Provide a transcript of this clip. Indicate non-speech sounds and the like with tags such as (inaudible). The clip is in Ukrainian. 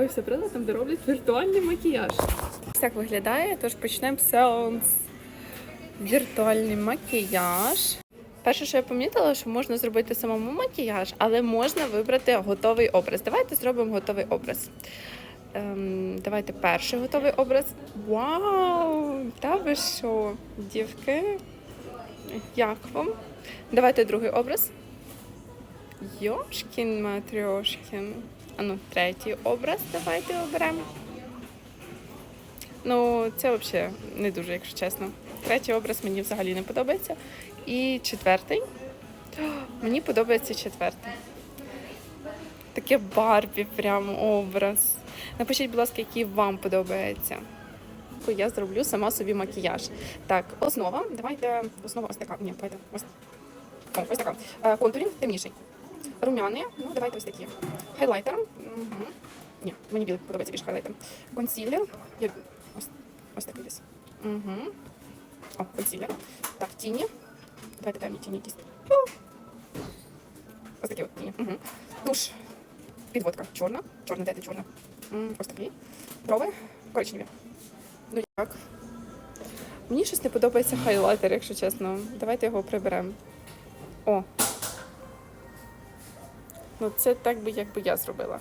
з'явився прилад, там де роблять віртуальний макіяж. Так виглядає, тож почнемо сеанс. Віртуальний макіяж. Перше, що я помітила, що можна зробити самому макіяж, але можна вибрати готовий образ. Давайте зробимо готовий образ. Ем, давайте перший готовий образ. Вау! Та ви що, дівки? Як вам? Давайте другий образ. Йошкін матрьошкін. А ну, третій образ давайте оберемо. Ну, це взагалі не дуже, якщо чесно. Третій образ мені взагалі не подобається. І четвертий. (gasps) Мені подобається четвертий. Таке Барбі прям образ. Напишіть, будь ласка, який вам подобається. Я зроблю сама собі макіяж. Так, основа. Давайте основа ось така. Ні, давайте ось, ось така. Е, Контурінг темніший. Румяни. Ну, давайте ось такі. Хайлайтер. Угу. Ні, мені білий подобається більше хайлайтер. Консілер. Я... Ось, ось такий десь. Угу. О, консілер. Так, тіні. Давайте темні тіні якісь. Ось такі от тіні. Угу. Туш. Підводка. Чорна. Чорна, де ти чорна? Ось такий. Брови. Коричневі. Ну як? Мені щось не подобається хайлайтер, якщо чесно. Давайте його приберемо. О. Ну, це так би, якби я зробила.